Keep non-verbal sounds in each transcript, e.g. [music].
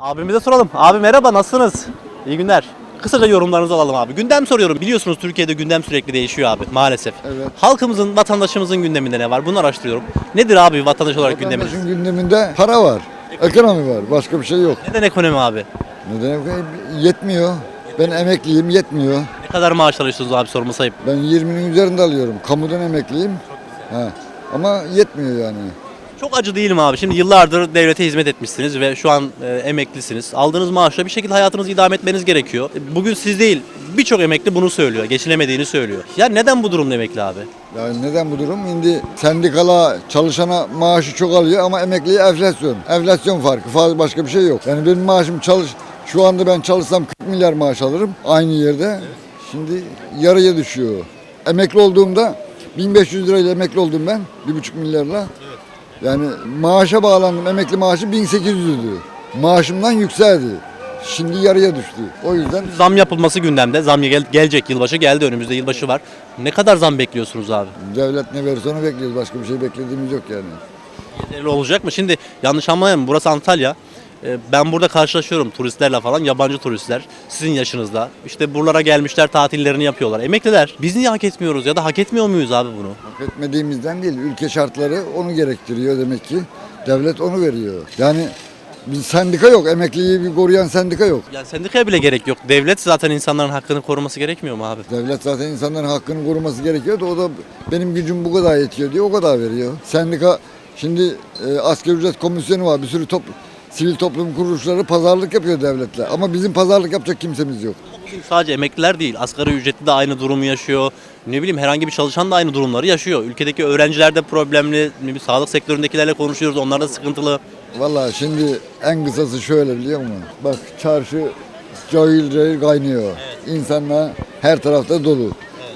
Abimize soralım. Abi merhaba nasılsınız? İyi günler. Kısaca yorumlarınızı alalım abi. Gündem soruyorum. Biliyorsunuz Türkiye'de gündem sürekli değişiyor abi maalesef. Evet. Halkımızın, vatandaşımızın gündeminde ne var? Bunu araştırıyorum. Nedir abi vatandaş olarak gündeminiz? Vatandaşın gündeminde para var, ekonomi var. Başka bir şey yok. Neden ekonomi abi? Neden? Yetmiyor. Ben emekliyim, yetmiyor. Ne kadar maaş alıyorsunuz abi sorma sayıp? Ben 20'nin üzerinde alıyorum. Kamudan emekliyim. Ha. Ama yetmiyor yani. Çok acı değil mi abi? Şimdi yıllardır devlete hizmet etmişsiniz ve şu an e, emeklisiniz. Aldığınız maaşla bir şekilde hayatınızı idame etmeniz gerekiyor. E, Bugün siz değil, birçok emekli bunu söylüyor. Geçinemediğini söylüyor. Ya neden bu durumda emekli abi? Yani neden bu durum? Şimdi sendikala çalışana maaşı çok alıyor ama emekliye enflasyon. Enflasyon farkı. Fazla başka bir şey yok. Yani benim maaşım çalış şu anda ben çalışsam 40 milyar maaş alırım aynı yerde. Şimdi yarıya düşüyor. Emekli olduğumda 1500 lirayla emekli oldum ben. 1,5 milyarla. Yani maaşa bağlandım. Emekli maaşı 1800'dü. Maaşımdan yükseldi. Şimdi yarıya düştü. O yüzden Zam yapılması gündemde. Zam gel- gelecek yılbaşı geldi önümüzde yılbaşı var. Ne kadar zam bekliyorsunuz abi? devlet ne verirse onu bekliyoruz. Başka bir şey beklediğimiz yok yani. Yeterli olacak mı? Şimdi yanlış anlamayın burası Antalya. Ee, Ben burada karşılaşıyorum turistlerle falan, yabancı turistler sizin yaşınızda. İşte buralara gelmişler tatillerini yapıyorlar. Emekliler. Biz niye hak etmiyoruz ya da hak etmiyor muyuz abi bunu? Hak etmediğimizden değil. Ülke şartları onu gerektiriyor demek ki. Devlet onu veriyor. Yani bir sendika yok. Emekliyi bir koruyan sendika yok. Yani sendikaya bile gerek yok. Devlet zaten insanların hakkını koruması gerekmiyor mu abi? Devlet zaten insanların hakkını koruması gerekiyor da o da benim gücüm bu kadar yetiyor diye o kadar veriyor. Sendika şimdi e, asgari ücret komisyonu var. Bir sürü top, sivil toplum kuruluşları pazarlık yapıyor devletle. Ama bizim pazarlık yapacak kimsemiz yok. Bugün sadece emekliler değil, asgari ücretli de aynı durumu yaşıyor. Ne bileyim herhangi bir çalışan da aynı durumları yaşıyor. Ülkedeki öğrenciler de problemli. Ne bileyim, sağlık sektöründekilerle konuşuyoruz. Onlar da sıkıntılı. Vallahi şimdi en kısası şöyle biliyor musun? Bak çarşı cahil cahil kaynıyor. İnsanlar her tarafta dolu.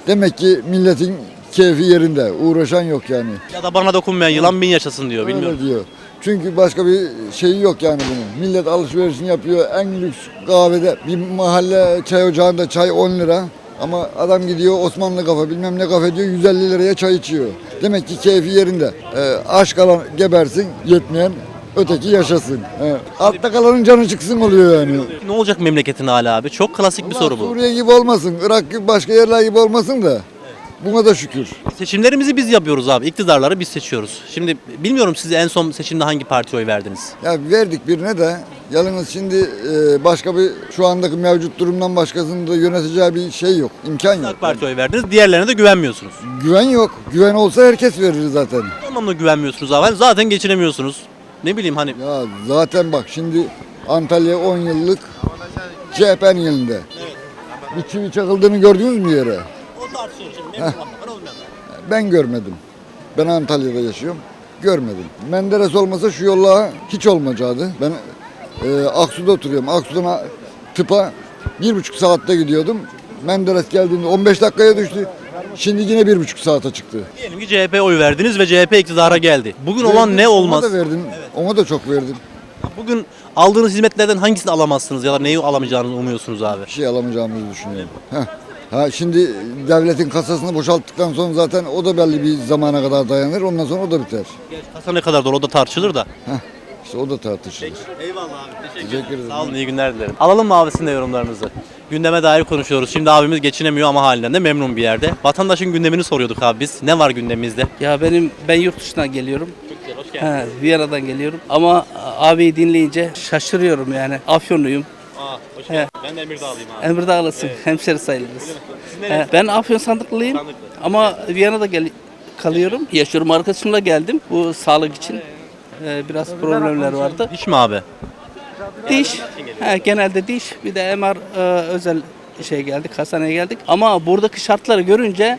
Demek ki milletin keyfi yerinde. Uğraşan yok yani. Ya da bana dokunmayan yılan bin yaşasın diyor. Bilmiyorum. Öyle diyor. Çünkü başka bir şeyi yok yani bunun. Millet alışverişini yapıyor. En lüks kahvede bir mahalle çay ocağında çay 10 lira. Ama adam gidiyor Osmanlı kafe bilmem ne kafe diyor 150 liraya çay içiyor. Demek ki keyfi yerinde. Ee, aç kalan gebersin yetmeyen öteki yaşasın. He. Altta kalanın canı çıksın oluyor yani. Ne olacak memleketin hala abi? Çok klasik bir soru bu. Suriye gibi olmasın, Irak gibi başka yerler gibi olmasın da. Buna da şükür. Seçimlerimizi biz yapıyoruz abi. İktidarları biz seçiyoruz. Şimdi bilmiyorum siz en son seçimde hangi partiye oy verdiniz? Ya verdik birine de yalnız şimdi e, başka bir şu andaki mevcut durumdan başkasının da yöneteceği bir şey yok. imkan yok. AK Parti'ye oy verdiniz. Diğerlerine de güvenmiyorsunuz. Güven yok. Güven olsa herkes verir zaten. Anlamda güvenmiyorsunuz abi? Hani Zaten geçinemiyorsunuz. Ne bileyim hani Ya zaten bak şimdi Antalya 10 yıllık CHP'nin elinde. Bir çivi çakıldığını gördünüz mü yere? O tartışılır şimdi. Ben görmedim. Ben Antalya'da yaşıyorum. Görmedim. Menderes olmasa şu yolla hiç olmayacaktı. Ben e, Aksu'da oturuyorum. Aksu'dan a- tıpa bir buçuk saatte gidiyordum. Menderes geldiğinde 15 dakikaya düştü. Şimdi yine bir buçuk saate çıktı. Diyelim ki CHP 'ye oy verdiniz ve CHP iktidara geldi. Bugün olan ne olmaz? Ona da verdim. Ona da çok verdim. Bugün aldığınız hizmetlerden hangisini alamazsınız ya da neyi alamayacağınızı umuyorsunuz abi? Bir şey alamayacağımızı düşünüyorum. Heh. Ha şimdi devletin kasasını boşalttıktan sonra zaten o da belli bir zamana kadar dayanır. Ondan sonra o da biter. Kasa ne kadar dolu o da tartışılır da. İşte o da tartışılır. Eyvallah abi. Teşekkür ederim. Sağ olun iyi günler dilerim. Alalım mı abisinin de yorumlarınızı? Gündeme dair konuşuyoruz. Şimdi abimiz geçinemiyor ama halinden de memnun bir yerde. Vatandaşın gündemini soruyorduk abi biz. Ne var gündemimizde? Ya benim ben yurt dışından geliyorum. Çok güzel, hoş He, Viyana'dan geliyorum. Ama abiyi dinleyince şaşırıyorum yani. Afyonluyum. Aa, hoş geldin. Ben de Emirdağlıyım abi. Emirdağlısın. Hemşeri sayılırız. Siz He, ben Afyon sandıklıyım. Sandıklı. Ama Viyana'da gel kalıyorum. Yaşıyorum. Arkadaşımla geldim. Bu sağlık için e, biraz problemler vardı. Diş mi abi? Diş. He, genelde diş. Bir de MR e, özel şey geldik. Hastaneye geldik. Ama buradaki şartları görünce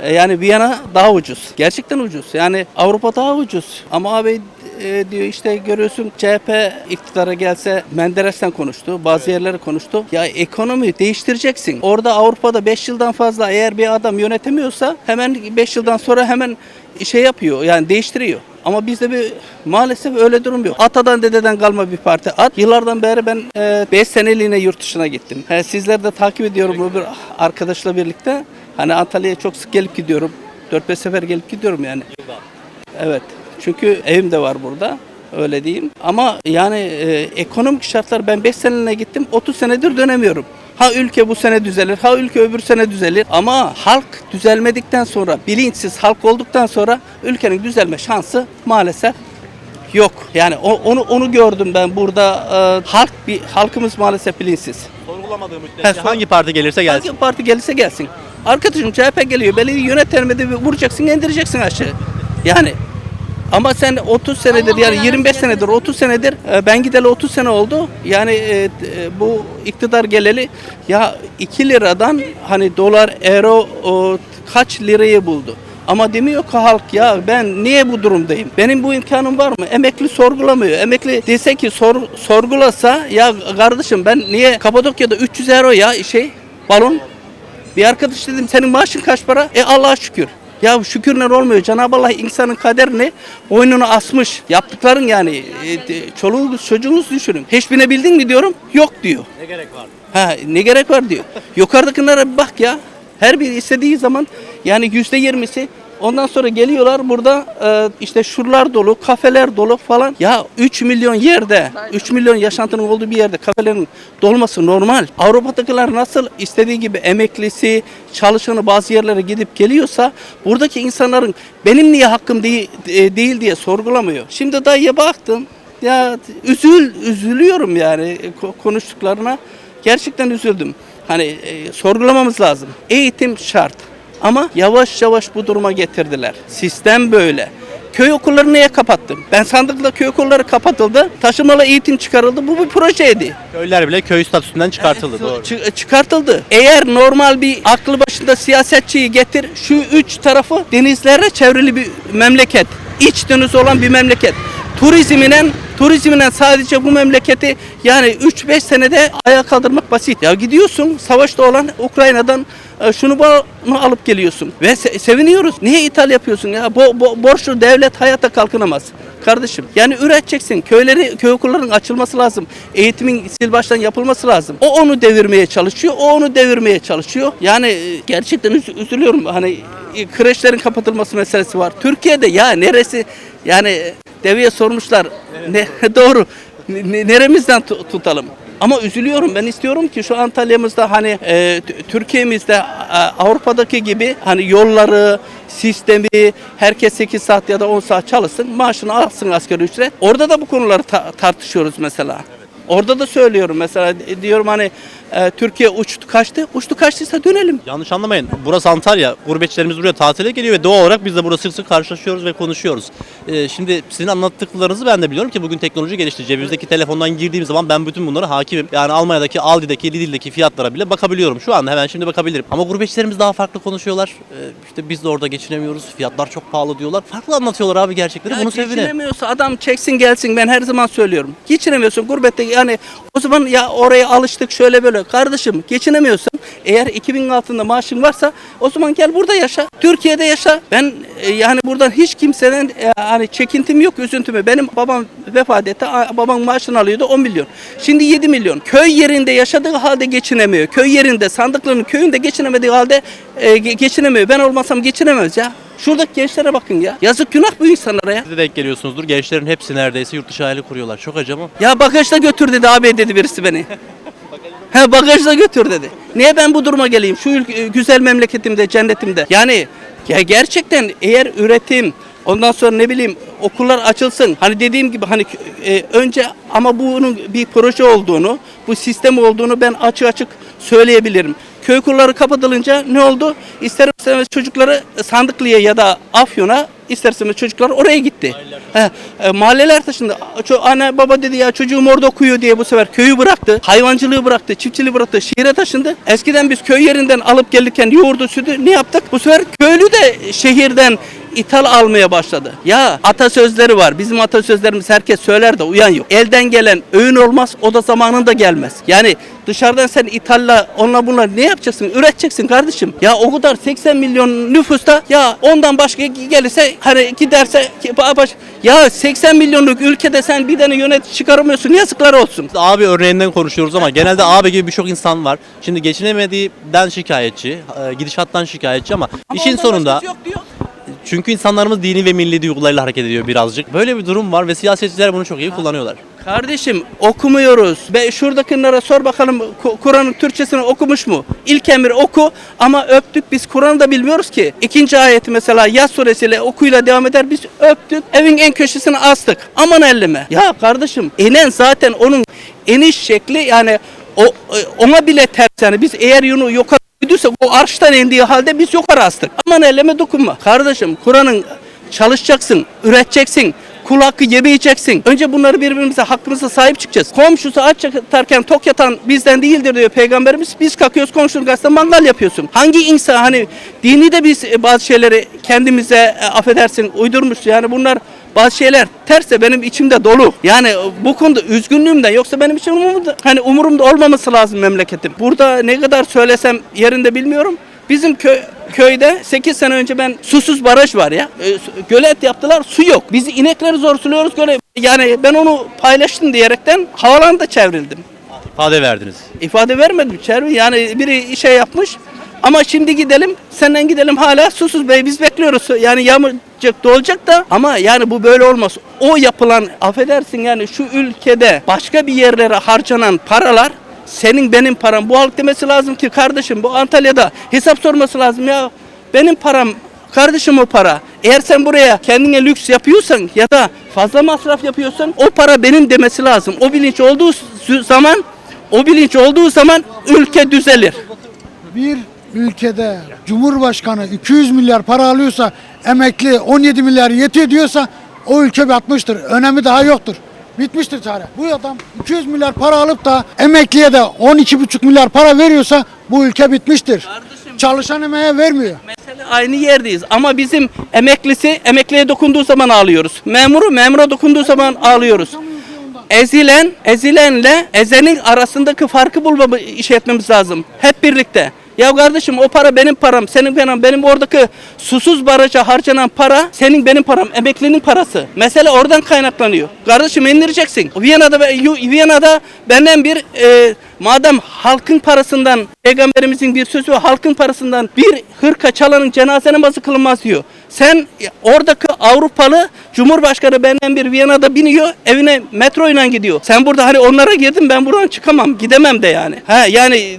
e, yani Viyana daha ucuz. Gerçekten ucuz. Yani Avrupa daha ucuz. Ama abi e, diyor işte görüyorsun CHP iktidara gelse Menderes'ten konuştu. Bazı yerleri konuştu. Ya ekonomi değiştireceksin. Orada Avrupa'da 5 yıldan fazla eğer bir adam yönetemiyorsa hemen 5 yıldan sonra hemen şey yapıyor. Yani değiştiriyor. Ama bizde bir maalesef öyle durum yok. Atadan dededen kalma bir parti. At. Yıllardan beri ben 5 seneliğine yurt dışına gittim. He, sizler de takip ediyorum bu bir arkadaşla birlikte. Hani Antalya'ya çok sık gelip gidiyorum. 4-5 sefer gelip gidiyorum yani. Evet. Çünkü evim de var burada. Öyle diyeyim. Ama yani e, ekonomik şartlar ben 5 seneliğine gittim 30 senedir dönemiyorum. Ha ülke bu sene düzelir, ha ülke öbür sene düzelir. Ama halk düzelmedikten sonra, bilinçsiz halk olduktan sonra ülkenin düzelme şansı maalesef yok. Yani o- onu onu gördüm ben burada e, halk bir halkımız maalesef bilinçsiz. Ha, müddetçe sor- hangi parti gelirse gelsin. Hangi parti gelirse gelsin. Arkadaşım CHP geliyor. Belediye yönetemedi vuracaksın indireceksin aşağı. Yani ama sen 30 senedir yani 25 senedir 30 senedir e, ben gideli 30 sene oldu. Yani e, e, bu iktidar geleli ya 2 liradan hani dolar euro o, kaç lirayı buldu. Ama demiyor ki halk ya ben niye bu durumdayım? Benim bu imkanım var mı? Emekli sorgulamıyor. Emekli dese ki sor, sorgulasa ya kardeşim ben niye Kapadokya'da 300 euro ya şey balon bir arkadaş dedim senin maaşın kaç para? E Allah'a şükür. Ya şükürler olmuyor. Cenab-ı Allah insanın kaderini boynunu asmış. Yaptıkların yani e, çoluğunuz çocuğunuz düşünün. Hiç binebildin mi diyorum. Yok diyor. Ne gerek var? Ha ne gerek var diyor. Yukarıdakilere bir bak ya. Her biri istediği zaman yani yüzde yirmisi Ondan sonra geliyorlar burada e, işte şuralar dolu, kafeler dolu falan. Ya 3 milyon yerde, 3 milyon yaşantının olduğu bir yerde kafelerin dolması normal. Avrupa'dakiler nasıl istediği gibi emeklisi, çalışanı bazı yerlere gidip geliyorsa buradaki insanların benim niye hakkım değil, e, değil diye sorgulamıyor. Şimdi dayıya baktım. Ya üzül üzülüyorum yani ko- konuştuklarına. Gerçekten üzüldüm. Hani e, sorgulamamız lazım. Eğitim şart. Ama yavaş yavaş bu duruma getirdiler. Sistem böyle. Köy okullarını niye kapattım? Ben sandıkla köy okulları kapatıldı. Taşımalı eğitim çıkarıldı. Bu bir projeydi. Köyler bile köy statüsünden çıkartıldı. Doğru. Çı- çıkartıldı. Eğer normal bir aklı başında siyasetçiyi getir, şu üç tarafı denizlerle çevrili bir memleket. İç deniz olan bir memleket. Turizminen turizminen sadece bu memleketi yani 3-5 senede ayağa kaldırmak basit. Ya gidiyorsun savaşta olan Ukrayna'dan şunu bunu alıp geliyorsun ve se- seviniyoruz. Niye ithal yapıyorsun ya? Bo- bo- borçlu devlet hayata kalkınamaz. Kardeşim yani üreteceksin. Köyleri, köy okullarının açılması lazım. Eğitimin sil baştan yapılması lazım. O onu devirmeye çalışıyor. O onu devirmeye çalışıyor. Yani e, gerçekten üz- üzülüyorum. Hani e, kreşlerin kapatılması meselesi var. Türkiye'de ya neresi yani e, deveye sormuşlar. Ne [laughs] doğru. Ne- neremizden tu- tutalım? Ama üzülüyorum. Ben istiyorum ki şu Antalya'mızda hani e, Türkiye'mizde e, Avrupa'daki gibi hani yolları, sistemi herkes 8 saat ya da 10 saat çalışsın, maaşını alsın asgari ücret. Orada da bu konuları ta- tartışıyoruz mesela. Orada da söylüyorum mesela diyorum hani e, Türkiye uçtu kaçtı. Uçtu kaçtıysa dönelim. Yanlış anlamayın. Burası Antalya. Gurbetçilerimiz buraya tatile geliyor ve doğal olarak biz de burada sık sık karşılaşıyoruz ve konuşuyoruz. Ee, şimdi sizin anlattıklarınızı ben de biliyorum ki bugün teknoloji gelişti. Cebimizdeki telefondan girdiğim zaman ben bütün bunlara hakimim. Yani Almanya'daki, Aldi'deki, Lidl'deki fiyatlara bile bakabiliyorum. Şu anda hemen şimdi bakabilirim. Ama gurbetçilerimiz daha farklı konuşuyorlar. Ee, işte biz de orada geçinemiyoruz. Fiyatlar çok pahalı diyorlar. Farklı anlatıyorlar abi gerçekleri. Ya Bunun sebebi ne? geçinemiyorsa adam çeksin gelsin ben her zaman söylüyorum. Geçinemiyorsun gurbette yani o zaman ya oraya alıştık şöyle böyle. Kardeşim geçinemiyorsun. Eğer 2000 altında maaşın varsa o zaman gel burada yaşa. Türkiye'de yaşa. Ben e, yani buradan hiç kimseden e, hani çekintim yok üzüntüm yok. Benim babam vefat etti. A- Babam maaşını alıyordu 10 milyon. Şimdi 7 milyon. Köy yerinde yaşadığı halde geçinemiyor. Köy yerinde sandıkların köyünde geçinemediği halde e, ge- geçinemiyor. Ben olmasam geçinemez ya. Şuradaki gençlere bakın ya. Yazık günah bu insanlara ya. Siz de denk geliyorsunuzdur. Gençlerin hepsi neredeyse yurt dışı hayali kuruyorlar. Çok acı ama. Ya bagajla götür dedi abi dedi birisi beni. [laughs] He bagajla götür dedi. Niye ben bu duruma geleyim? Şu ülke- güzel memleketimde, cennetimde. Yani ya gerçekten eğer üretim ondan sonra ne bileyim okullar açılsın. Hani dediğim gibi hani e, önce ama bunun bir proje olduğunu, bu sistem olduğunu ben açık açık söyleyebilirim. Köy okulları kapatılınca ne oldu? İster istemez çocukları Sandıklı'ya ya da Afyon'a isterseniz çocuklar oraya gitti. He, e, mahalleler taşındı. Ço- anne baba dedi ya çocuğum orada okuyor diye bu sefer köyü bıraktı. Hayvancılığı bıraktı, çiftçiliği bıraktı. Şehire taşındı. Eskiden biz köy yerinden alıp gelirken yoğurdu sütü ne yaptık? Bu sefer köylü de şehirden ithal almaya başladı. Ya atasözleri var. Bizim atasözlerimiz herkes söyler de uyan yok. Elden gelen öğün olmaz, o da zamanında gelmez. Yani dışarıdan sen ithalla onunla bunla ne yapacaksın? Üreteceksin kardeşim. Ya o kadar 80 milyon nüfusta ya ondan başka gelirse hani giderse ya 80 milyonluk ülkede sen bir tane yönetici çıkaramıyorsun. Yazıklar olsun. Abi örneğinden konuşuyoruz ama genelde abi gibi birçok insan var. Şimdi geçinemediğinden şikayetçi, e, gidişattan şikayetçi ama, işin ondan sonunda. Çünkü insanlarımız dini ve milli duygularıyla hareket ediyor birazcık. Böyle bir durum var ve siyasetçiler bunu çok iyi kullanıyorlar. Kardeşim okumuyoruz. Be şuradakilere sor bakalım Ku- Kur'an'ın Türkçesini okumuş mu? İlk emir oku ama öptük biz Kur'an'ı da bilmiyoruz ki. İkinci ayeti mesela Yas suresiyle okuyla devam eder biz öptük evin en köşesine astık. Aman elleme. Ya kardeşim inen zaten onun eniş şekli yani o ona bile ters yani biz eğer yunu yukarı koyduysak o arştan indiği halde biz yukarı astık. Aman elleme dokunma. Kardeşim Kur'an'ın çalışacaksın, üreteceksin, kul hakkı yemeyeceksin. Önce bunları birbirimize hakkımıza sahip çıkacağız. Komşusu aç yatarken tok yatan bizden değildir diyor peygamberimiz. Biz kalkıyoruz komşunun karşısında mangal yapıyorsun. Hangi insan hani dini de biz bazı şeyleri kendimize e, affedersin uydurmuş. Yani bunlar bazı şeyler terse benim içimde dolu. Yani bu konuda üzgünlüğümden yoksa benim için umurumda, hani umurumda olmaması lazım memleketim. Burada ne kadar söylesem yerinde bilmiyorum. Bizim köy köyde 8 sene önce ben susuz baraj var ya. E, gölet yaptılar su yok. Biz inekleri zor suluyoruz göle. Yani ben onu paylaştım diyerekten havalanda çevrildim. İfade verdiniz. İfade vermedim çevir. Yani biri şey yapmış. Ama şimdi gidelim, senden gidelim hala susuz bey biz bekliyoruz. Yani yağmurcak dolacak da ama yani bu böyle olmaz. O yapılan affedersin yani şu ülkede başka bir yerlere harcanan paralar senin benim param. Bu halk demesi lazım ki kardeşim bu Antalya'da hesap sorması lazım ya. Benim param Kardeşim o para. Eğer sen buraya kendine lüks yapıyorsan ya da fazla masraf yapıyorsan o para benim demesi lazım. O bilinç olduğu zaman o bilinç olduğu zaman ülke düzelir. bir ülkede Cumhurbaşkanı 200 milyar para alıyorsa emekli 17 milyar yetiyor diyorsa o ülke batmıştır. Önemi daha yoktur. Bitmiştir çare. Bu adam 200 milyar para alıp da emekliye de 12,5 milyar para veriyorsa bu ülke bitmiştir. Çalışan emeğe vermiyor. Mesele aynı yerdeyiz ama bizim emeklisi emekliye dokunduğu zaman ağlıyoruz. Memuru memura dokunduğu zaman ağlıyoruz. Ezilen, ezilenle ezenin arasındaki farkı bulmamı iş etmemiz lazım. Hep birlikte. Ya kardeşim o para benim param, senin param, benim oradaki susuz baraja harcanan para senin benim param, emeklinin parası. Mesele oradan kaynaklanıyor. Kardeşim indireceksin. Viyana'da Viyana'da benden bir e, madem halkın parasından peygamberimizin bir sözü halkın parasından bir hırka çalanın cenaze namazı kılınmaz diyor. Sen oradaki Avrupalı Cumhurbaşkanı benden bir Viyana'da biniyor evine metroyla gidiyor. Sen burada hani onlara girdin ben buradan çıkamam gidemem de yani. Ha yani e,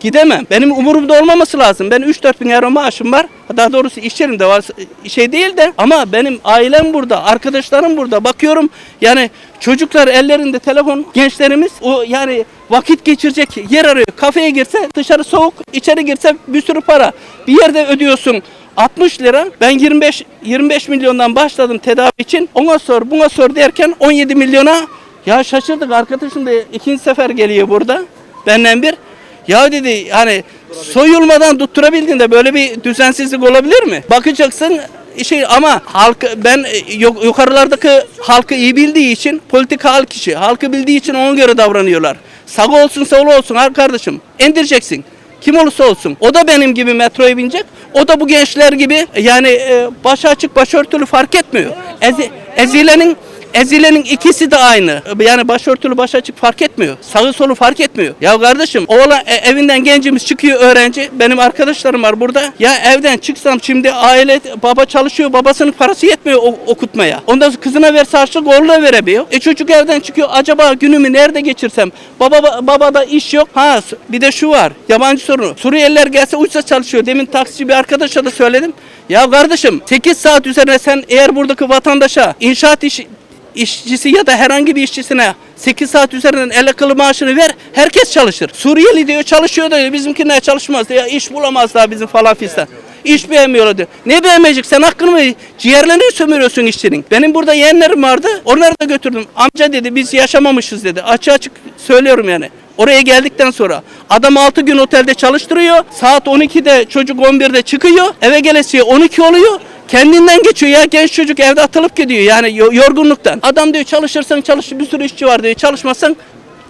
gidemem. Benim umurumda olmaması lazım. Ben 3-4 bin euro maaşım var. Daha doğrusu iş yerimde var şey değil de ama benim ailem burada, arkadaşlarım burada. Bakıyorum yani çocuklar ellerinde telefon, gençlerimiz o yani vakit geçirecek yer arıyor. Kafeye girse dışarı soğuk, içeri girse bir sürü para. Bir yerde ödüyorsun 60 lira. Ben 25 25 milyondan başladım tedavi için. Ona sor, buna sor derken 17 milyona ya şaşırdık arkadaşım da ikinci sefer geliyor burada. Benden bir. Ya dedi hani soyulmadan tutturabildin de böyle bir düzensizlik olabilir mi? Bakacaksın şey ama halk ben e, yukarılardaki halkı iyi bildiği için politika halk işi. Halkı bildiği için ona göre davranıyorlar. Sağ olsun sol olsun kardeşim. indireceksin. Kim olursa olsun. O da benim gibi metroya binecek. O da bu gençler gibi yani e, başı açık başörtülü fark etmiyor. Ezi, ezilenin Ezilenin ikisi de aynı. Yani başörtülü baş açık fark etmiyor. Sağı solu fark etmiyor. Ya kardeşim oğlan e, evinden gencimiz çıkıyor öğrenci. Benim arkadaşlarım var burada. Ya evden çıksam şimdi aile baba çalışıyor. Babasının parası yetmiyor o- okutmaya. Ondan sonra kızına verse harçlık oğluna veremiyor. E çocuk evden çıkıyor. Acaba günümü nerede geçirsem? Baba babada iş yok. Ha bir de şu var. Yabancı sorunu. Suriyeliler gelse uçsa çalışıyor. Demin taksici bir arkadaşa da söyledim. Ya kardeşim 8 saat üzerine sen eğer buradaki vatandaşa inşaat işi işçisi ya da herhangi bir işçisine 8 saat üzerinden el akıllı maaşını ver herkes çalışır. Suriyeli diyor çalışıyor da diyor, bizimkiler çalışmaz diyor iş bulamaz daha bizim falan fistan. İş beğenmiyorlar diyor. Ne beğenmeyecek sen hakkını mı ciğerlerini sömürüyorsun işçinin. Benim burada yeğenlerim vardı onları da götürdüm. Amca dedi biz yaşamamışız dedi açık açık söylüyorum yani. Oraya geldikten sonra adam 6 gün otelde çalıştırıyor. Saat 12'de çocuk 11'de çıkıyor. Eve gelesiye 12 oluyor. Kendinden geçiyor ya genç çocuk evde atılıp gidiyor yani yo- yorgunluktan. Adam diyor çalışırsan çalış bir sürü işçi var diyor çalışmazsan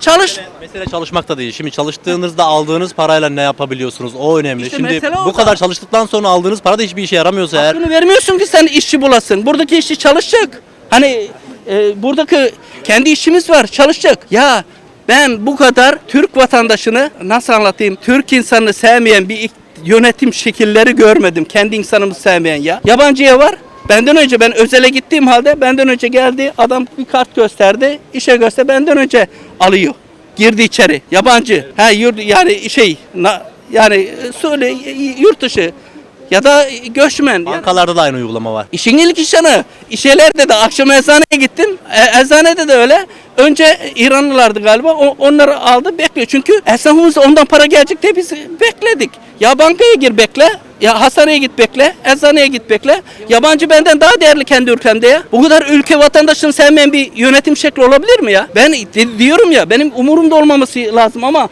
çalış. Mesele çalışmak da değil. Şimdi çalıştığınızda aldığınız parayla ne yapabiliyorsunuz? O önemli. İşte Şimdi mesele bu kadar çalıştıktan sonra aldığınız para da hiçbir işe yaramıyorsa eğer Hakkını vermiyorsun ki sen işçi bulasın. Buradaki işçi çalışacak. Hani e, buradaki kendi işimiz var çalışacak. Ya ben bu kadar Türk vatandaşını nasıl anlatayım? Türk insanını sevmeyen bir yönetim şekilleri görmedim. Kendi insanımı sevmeyen ya. Yabancıya var. Benden önce ben özele gittiğim halde benden önce geldi adam bir kart gösterdi. işe göster benden önce alıyor. Girdi içeri. Yabancı. Ha yurt yani şey na, yani e, söyle yurt dışı ya da göçmen. Bankalarda da aynı uygulama var. İşin ilk işanı. İşelerde de akşam eczaneye gittim. E, eczanede de öyle. Önce İranlılardı galiba. O- onları aldı bekliyor. Çünkü esnafımız ondan para gelecek diye biz bekledik. Ya bankaya gir bekle. Ya hastaneye git bekle. Eczaneye git bekle. Yabancı benden daha değerli kendi ülkemde ya. Bu kadar ülke vatandaşını sevmeyen bir yönetim şekli olabilir mi ya? Ben diyorum ya benim umurumda olmaması lazım ama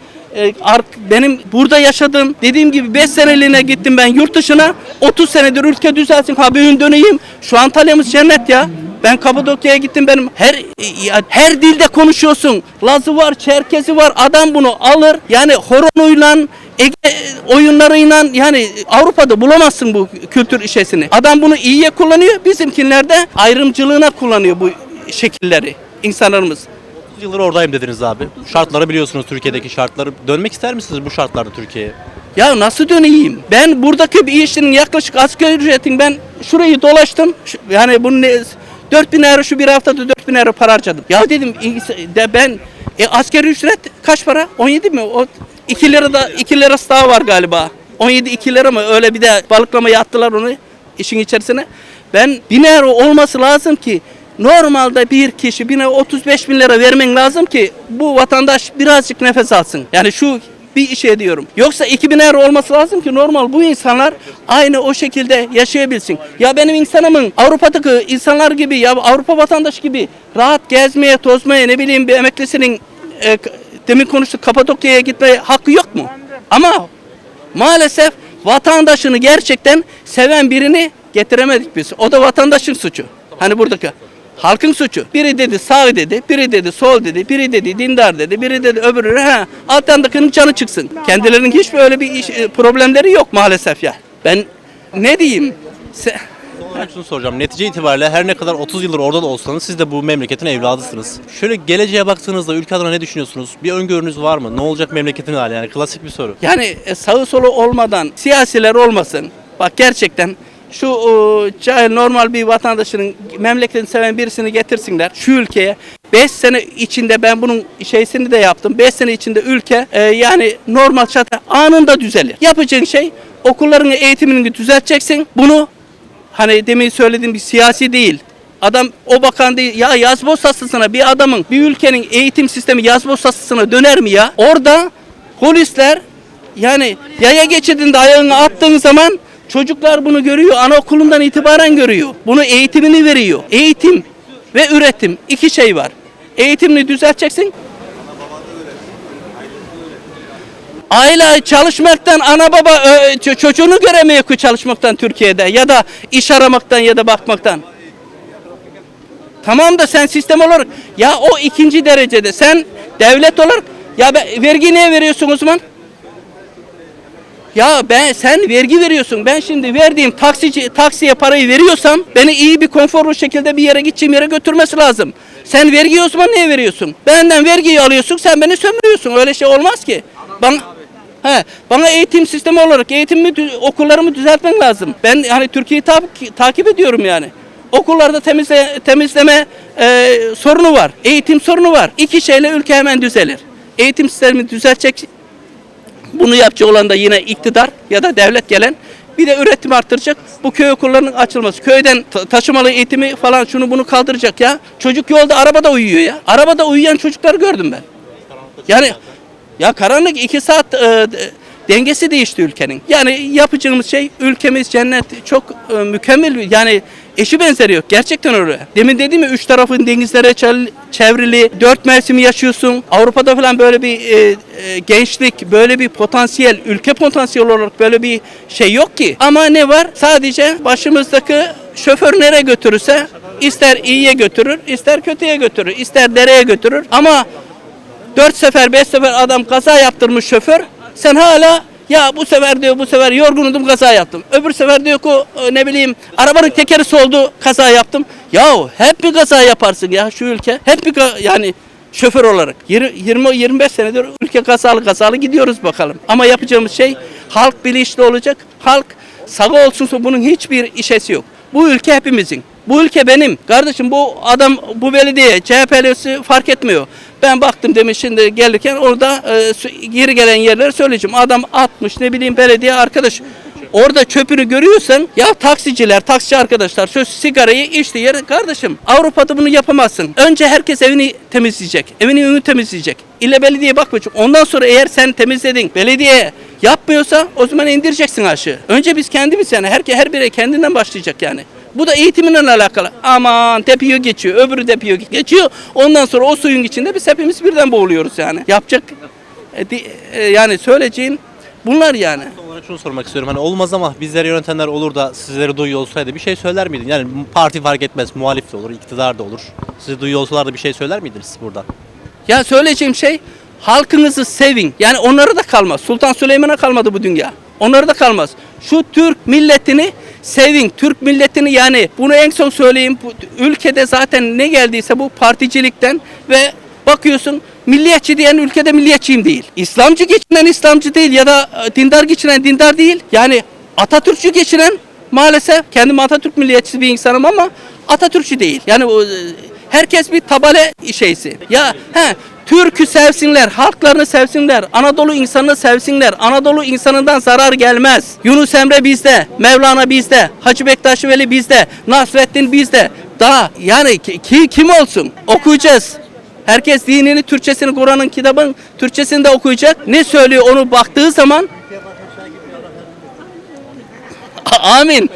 benim burada yaşadığım dediğim gibi 5 seneliğine gittim ben yurt dışına 30 senedir ülke düzelsin ha bir gün döneyim şu Antalya'mız cennet ya ben Kapadokya'ya gittim benim her ya her dilde konuşuyorsun Lazı var Çerkezi var adam bunu alır yani horonuyla Ege oyunlarıyla yani Avrupa'da bulamazsın bu kültür işesini. Adam bunu iyiye kullanıyor. Bizimkiler de ayrımcılığına kullanıyor bu şekilleri insanlarımız. 30 yıldır oradayım dediniz abi. Şartları biliyorsunuz Türkiye'deki şartları. Dönmek ister misiniz bu şartlarda Türkiye'ye? Ya nasıl döneyim? Ben buradaki bir işin yaklaşık asgari ücretin ben şurayı dolaştım. Yani bunun ne, 4000 euro şu bir haftada 4000 euro para harcadım. Ya dedim de ben e, asgari ücret kaç para? 17 mi? O 2 lira da 2 lirası daha var galiba. 17 2 lira mı? Öyle bir de balıklamaya attılar onu işin içerisine. Ben 1000 euro olması lazım ki Normalde bir kişi 1000 35 bin lira vermen lazım ki bu vatandaş birazcık nefes alsın. Yani şu bir işe diyorum. Yoksa 2000 euro olması lazım ki normal bu insanlar aynı o şekilde yaşayabilsin. Ya benim insanımın Avrupa'daki insanlar gibi ya Avrupa vatandaşı gibi rahat gezmeye, tozmaya ne bileyim bir emeklisinin e, demin konuştuk Kapadokya'ya gitmeye hakkı yok mu? Ama maalesef vatandaşını gerçekten seven birini getiremedik biz. O da vatandaşın suçu. Hani buradaki halkın suçu. Biri dedi sağ dedi, biri dedi sol dedi, biri dedi dindar dedi, biri dedi öbürü ha altandakinin canı çıksın. Kendilerinin hiç böyle bir iş, e, problemleri yok maalesef ya. Ben ne diyeyim? Se- Son olarak şunu soracağım. Netice itibariyle her ne kadar 30 yıldır orada da olsanız siz de bu memleketin evladısınız. Şöyle geleceğe baktığınızda ülke adına ne düşünüyorsunuz? Bir öngörünüz var mı? Ne olacak memleketin hali? Yani klasik bir soru. Yani e, sağı solu olmadan siyasiler olmasın. Bak gerçekten şu e, cahil normal bir vatandaşının memleketini seven birisini getirsinler şu ülkeye. 5 sene içinde ben bunun şeysini de yaptım. 5 sene içinde ülke e, yani normal şartlar anında düzelir. Yapacağın şey okulların eğitimini düzelteceksin. Bunu hani demin söylediğim bir siyasi değil. Adam o bakan değil. Ya yazboz hastasına bir adamın bir ülkenin eğitim sistemi yazboz hastasına döner mi ya? Orada polisler yani yaya geçidinde ayağını attığın zaman çocuklar bunu görüyor. Anaokulundan itibaren görüyor. Bunu eğitimini veriyor. Eğitim ve üretim iki şey var. Eğitimini düzelteceksin. Aile çalışmaktan ana baba çocuğunu göremiyor çalışmaktan Türkiye'de ya da iş aramaktan ya da bakmaktan. Tamam da sen sistem olarak ya o ikinci derecede sen devlet olarak ya vergi niye veriyorsun o zaman? Ya ben sen vergi veriyorsun. Ben şimdi verdiğim taksici taksiye parayı veriyorsam beni iyi bir konforlu şekilde bir yere gideceğim yere götürmesi lazım. Sen vergiyi o zaman niye veriyorsun? Benden vergiyi alıyorsun, sen beni sömürüyorsun. Öyle şey olmaz ki. Bana He, bana eğitim sistemi olarak eğitimimi okullarımı düzeltmen lazım. Ben hani Türkiye'yi ta- takip ediyorum yani. Okullarda temizle, temizleme e, sorunu var. Eğitim sorunu var. İki şeyle ülke hemen düzelir. Eğitim sistemini düzeltecek bunu yapacak olan da yine iktidar ya da devlet gelen bir de üretim arttıracak. Bu köy okullarının açılması. Köyden ta- taşımalı eğitimi falan şunu bunu kaldıracak ya. Çocuk yolda arabada uyuyor ya. Arabada uyuyan çocukları gördüm ben. Yani ya karanlık iki saat e, dengesi değişti ülkenin. Yani yapacağımız şey ülkemiz cennet çok e, mükemmel yani eşi benzeri yok. Gerçekten öyle. Demin dedim ya üç tarafın denizlere çevrili, dört mevsimi yaşıyorsun. Avrupa'da falan böyle bir e, e, gençlik, böyle bir potansiyel, ülke potansiyeli olarak böyle bir şey yok ki. Ama ne var? Sadece başımızdaki şoför nereye götürürse ister iyiye götürür, ister kötüye götürür, ister dereye götürür. Ama Dört sefer, beş sefer adam kaza yaptırmış şoför. Sen hala ya bu sefer diyor bu sefer yorgunudum kaza yaptım. Öbür sefer diyor ki ne bileyim arabanın tekeri soldu kaza yaptım. Yahu hep bir kaza yaparsın ya şu ülke. Hep bir yani Şoför olarak. 20-25 senedir ülke kasalı kasalı gidiyoruz bakalım. Ama yapacağımız şey halk bilinçli olacak. Halk sağ olsun bunun hiçbir işesi yok. Bu ülke hepimizin. Bu ülke benim. Kardeşim bu adam bu belediye CHP'lisi fark etmiyor. Ben baktım demiş şimdi gelirken orada e, geri gelen yerleri söyleyeceğim. Adam atmış ne bileyim belediye arkadaş. Orada çöpünü görüyorsan ya taksiciler, taksici arkadaşlar şu sigarayı içti yere kardeşim Avrupa'da bunu yapamazsın. Önce herkes evini temizleyecek. Evini önünü temizleyecek. İlle belediye bakmayacak. Ondan sonra eğer sen temizledin belediye yapmıyorsa o zaman indireceksin aşağı. Önce biz kendimiz yani her, her birey kendinden başlayacak yani. Bu da eğitimle alakalı. Aman tepiyor geçiyor, öbürü tepiyor geçiyor. Ondan sonra o suyun içinde biz hepimiz birden boğuluyoruz yani. Yapacak e, e, yani söyleyeceğim bunlar yani. Son olarak şunu sormak istiyorum. Hani olmaz ama bizleri yönetenler olur da sizleri duyuyor olsaydı bir şey söyler miydin? Yani parti fark etmez, muhalif de olur, iktidar da olur. Sizi duyuyor olsalar da bir şey söyler miydiniz burada? Ya söyleyeceğim şey halkınızı sevin. Yani onları da kalmaz. Sultan Süleyman'a kalmadı bu dünya. Onları da kalmaz. Şu Türk milletini sevin. Türk milletini yani bunu en son söyleyeyim. Bu ülkede zaten ne geldiyse bu particilikten ve bakıyorsun milliyetçi diyen ülkede milliyetçiyim değil. İslamcı geçinen İslamcı değil ya da e, dindar geçinen dindar değil. Yani Atatürkçü geçinen maalesef kendim Atatürk milliyetçisi bir insanım ama Atatürkçü değil. Yani e, herkes bir tabale şeysi. Ya he Türk'ü sevsinler, halklarını sevsinler, Anadolu insanını sevsinler. Anadolu insanından zarar gelmez. Yunus Emre bizde, Mevlana bizde, Hacı Bektaş Veli bizde, Nasreddin bizde. Daha yani ki, ki- kim olsun? Okuyacağız. Herkes dinini, Türkçesini, Kur'an'ın kitabın Türkçesini de okuyacak. Ne söylüyor onu baktığı zaman [laughs] Amin.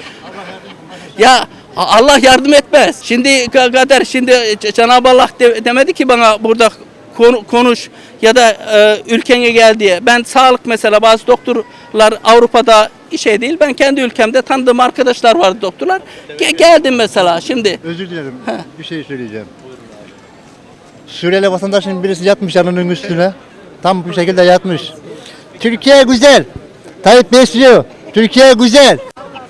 Ya Allah yardım etmez. Şimdi ka- kader şimdi Cenab-ı Allah de- demedi ki bana burada konuş ya da e, ülkene gel diye. Ben sağlık mesela bazı doktorlar Avrupa'da şey değil. Ben kendi ülkemde tanıdığım arkadaşlar vardı doktorlar. Ge- geldim mesela şimdi. Özür dilerim. Bir şey söyleyeceğim. Suriyeli vatandaşın birisi yatmış yanının üstüne. Tam bu şekilde yatmış. Türkiye güzel. Tayyip besliyor. Türkiye güzel.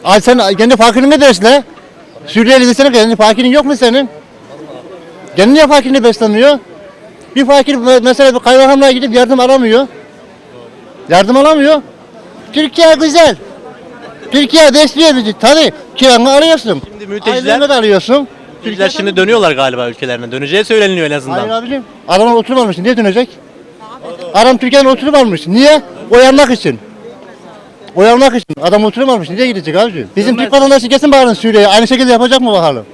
Al sen kendi fakirini mi besle? Suriyeli desene kendi fakirin yok mu senin? Kendi niye fakirini beslemiyor? Bir fakir me- mesela bir kaymakamlığa gidip yardım alamıyor. Yardım alamıyor. Türkiye güzel. Türkiye besliyor bizi. Tabii kiranı alıyorsun. Şimdi mülteciler, Aylığını da alıyorsun. mülteciler şimdi dönüyorlar galiba ülkelerine. Döneceği söyleniyor en azından. Hayır abicim. Adamlar oturum almış. Niye dönecek? Adam Türkiye'nin oturum almış. Niye? Oyanmak için. Oyanmak için. Adam oturum almış. Niye gidecek abicim? Bizim Türk vatandaşı kesin bakalım Suriye'ye. Aynı şekilde yapacak mı bakalım?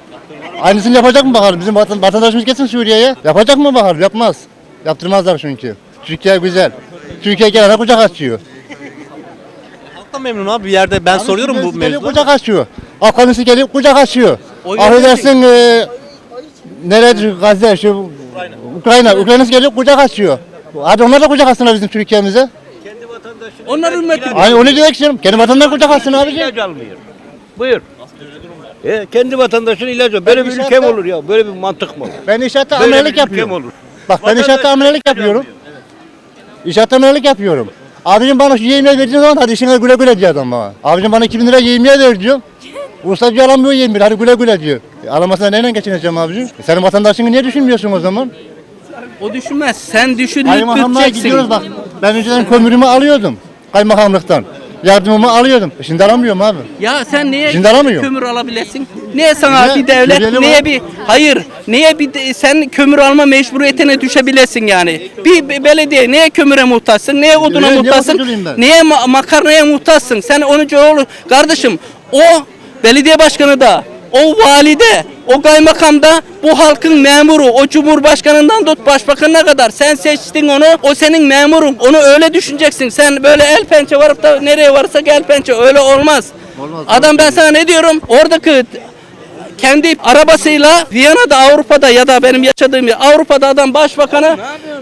Aynısını yapacak mı bakalım? Bizim vatan, vatandaşımız kesin Suriye'ye. Yapacak mı bakalım? Yapmaz. Yaptırmazlar çünkü. Türkiye güzel. Türkiye gelene kucak açıyor. Halktan memnun abi bir yerde ben soruyorum bu Suriyelisi geliyor, mevzuları. Kucak açıyor. Afganisi geliyor kucak açıyor. O Affedersin e, neredir Gazze şu Ukrayna. Ukrayna'sı geliyor kucak açıyor. Hadi onlar da kucak açsınlar bizim Türkiye'mize. Onlar ümmeti. Ay onu diyor ki canım. Kendi vatandaşına kucak açsın. İlaç almıyor. Buyur. E, kendi vatandaşının ilacı. al. Böyle bir inşaatta- ülke mi olur ya? Böyle bir mantık mı olur? Ben inşaatta Böyle bir yapıyorum. olur? Bak ben inşaatta amelelik yapıyorum. İnşaatta amelelik yapıyorum. Abicim bana şu yemeği verdiğin zaman hadi işine güle güle diyor adam bana. Abicim bana 2000 lira yemeğe ver diyor. Usta diyor alamıyor yemeği hadi güle güle diyor. E, alamazsa neyle geçineceğim abicim? E, senin vatandaşını niye düşünmüyorsun o zaman? O düşünmez. Sen düşünüp Kaymakamlığa büteceksin. gidiyoruz bak. Ben önceden kömürümü alıyordum. Kaymakamlıktan. Yardımımı alıyordum. E, Şimdi alamıyorum abi. Ya sen niye Şimdi alamıyor. kömür alabilesin? Niye sana Niye? bir devlet, Güzeli niye var. bir hayır, niye bir de- sen kömür alma mecburiyetine düşebilesin yani? Bir, bir belediye niye kömüre muhtaçsın? Niye oduna Niye- niye muhtaçsın? ben? Niye ma- makarnaya muhtaçsın? Sen onu oğlu kardeşim o belediye başkanı da o valide, o kaymakam da bu halkın memuru, o cumhurbaşkanından tut başbakanına kadar sen seçtin onu, o senin memurun. Onu öyle düşüneceksin. Sen böyle el pençe varıp da nereye varsa gel pençe öyle olmaz. Adam ben sana ne diyorum? Oradaki kendi arabasıyla Viyana'da Avrupa'da ya da benim yaşadığım yer Avrupa'da adam başbakanı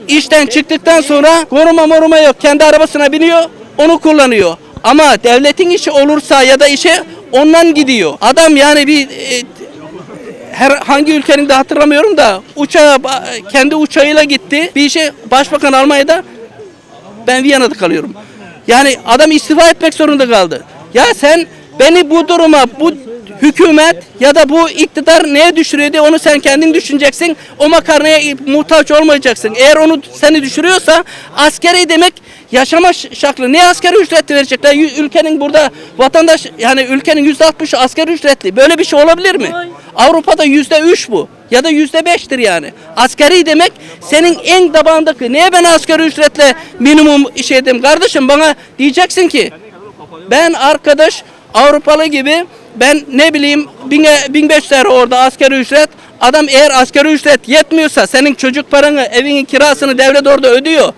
işten çıktıktan sonra koruma moruma yok. Kendi arabasına biniyor onu kullanıyor. Ama devletin işi olursa ya da işe ondan gidiyor. Adam yani bir e, her hangi ülkenin de hatırlamıyorum da uçağa kendi uçağıyla gitti. Bir işe başbakan Almanya'da ben Viyana'da kalıyorum. Yani adam istifa etmek zorunda kaldı. Ya sen beni bu duruma, bu hükümet ya da bu iktidar neye düşürüyor diye onu sen kendin düşüneceksin. O makarnaya muhtaç olmayacaksın. Eğer onu seni düşürüyorsa askeri demek yaşama şaklı. Ne askeri ücretli verecekler? Ülkenin burada vatandaş yani ülkenin yüzde altmışı askeri ücretli. Böyle bir şey olabilir mi? Avrupa'da yüzde üç bu. Ya da yüzde beştir yani. Askeri demek senin en tabandaki. Niye ben asgari ücretle minimum iş edeyim? Kardeşim bana diyeceksin ki ben arkadaş Avrupalı gibi ben ne bileyim 1500 euro orada asgari ücret. Adam eğer asgari ücret yetmiyorsa senin çocuk paranı, evinin kirasını devlet orada ödüyor.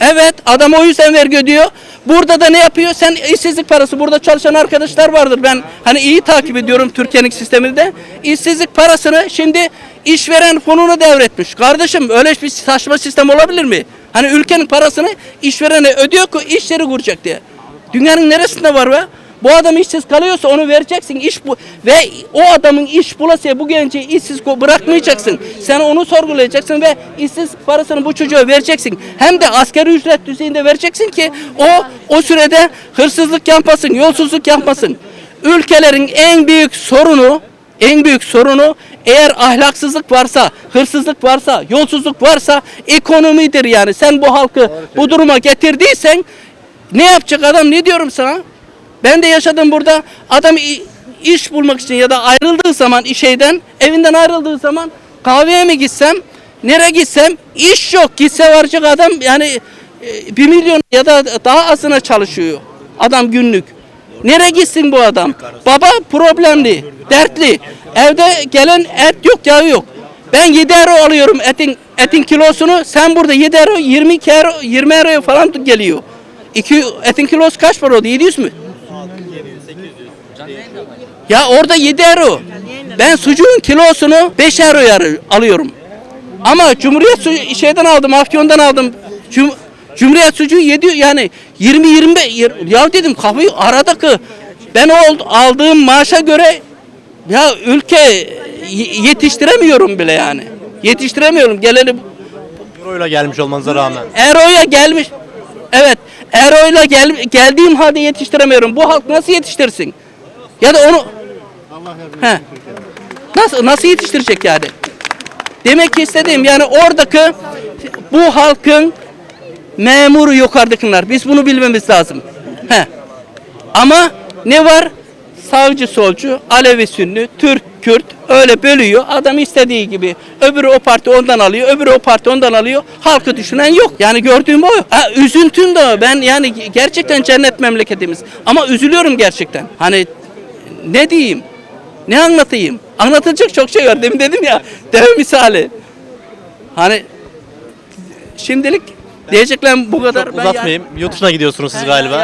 Evet adam o yüzden vergi ödüyor. Burada da ne yapıyor? Sen işsizlik parası burada çalışan arkadaşlar vardır. Ben hani iyi takip ediyorum Türkiye'nin sisteminde. İşsizlik parasını şimdi işveren fonuna devretmiş. Kardeşim öyle bir saçma sistem olabilir mi? Hani ülkenin parasını işverene ödüyor ki iş yeri kuracak diye. Dünyanın neresinde var be? Bu adam işsiz kalıyorsa onu vereceksin iş bu ve o adamın iş bulasıya bu genci işsiz bırakmayacaksın. Sen onu sorgulayacaksın ve işsiz parasını bu çocuğa vereceksin. Hem de asgari ücret düzeyinde vereceksin ki o o sürede hırsızlık yapmasın, yolsuzluk yapmasın. Ülkelerin en büyük sorunu en büyük sorunu eğer ahlaksızlık varsa, hırsızlık varsa, yolsuzluk varsa ekonomidir yani. Sen bu halkı bu duruma getirdiysen ne yapacak adam ne diyorum sana? Ben de yaşadım burada. Adam iş bulmak için ya da ayrıldığı zaman işeyden, evinden ayrıldığı zaman kahveye mi gitsem, nereye gitsem iş yok. Gitse varacak adam yani e, bir milyon ya da daha azına çalışıyor. Adam günlük. Nereye gitsin bu adam? Baba problemli, dertli. Evde gelen et yok, yağı yok. Ben 7 euro alıyorum etin etin kilosunu. Sen burada 7 euro, 22 euro, 20 euro falan geliyor. İki, etin kilosu kaç para oldu? 700 mü? Ya orada 7 euro. Ben sucuğun kilosunu 5 euroya alıyorum. Ama Cumhuriyet sucuğu şeyden aldım, Afyon'dan aldım. Cum- Cumhuriyet sucuğu 7 yani 20 25 ya dedim kafayı aradaki ben o aldığım maaşa göre ya ülke yetiştiremiyorum bile yani. Yetiştiremiyorum. Geleni Euro'yla gelmiş olmanıza rağmen. Ero'ya gelmiş. Evet. Ero'yla gel, geldiğim halde yetiştiremiyorum. Bu halk nasıl yetiştirsin? Ya da onu He. Nasıl nasıl yetiştirecek yani? Demek istediğim yani oradaki bu halkın memuru yukarıdakiler. Biz bunu bilmemiz lazım. He. Ama ne var? Savcı solcu, Alevi Sünni, Türk, Kürt öyle bölüyor. Adam istediği gibi. Öbürü o parti ondan alıyor, öbürü o parti ondan alıyor. Halkı düşünen yok. Yani gördüğüm o. Ha, üzüntüm de o. Ben yani gerçekten cennet memleketimiz. Ama üzülüyorum gerçekten. Hani ne diyeyim? Ne anlatayım? Anlatacak çok şey var. Demin dedim ya. Deve misali. Hani şimdilik diyeceklerim bu kadar. Ben Uzatmayayım. Yurt dışına gidiyorsunuz siz galiba.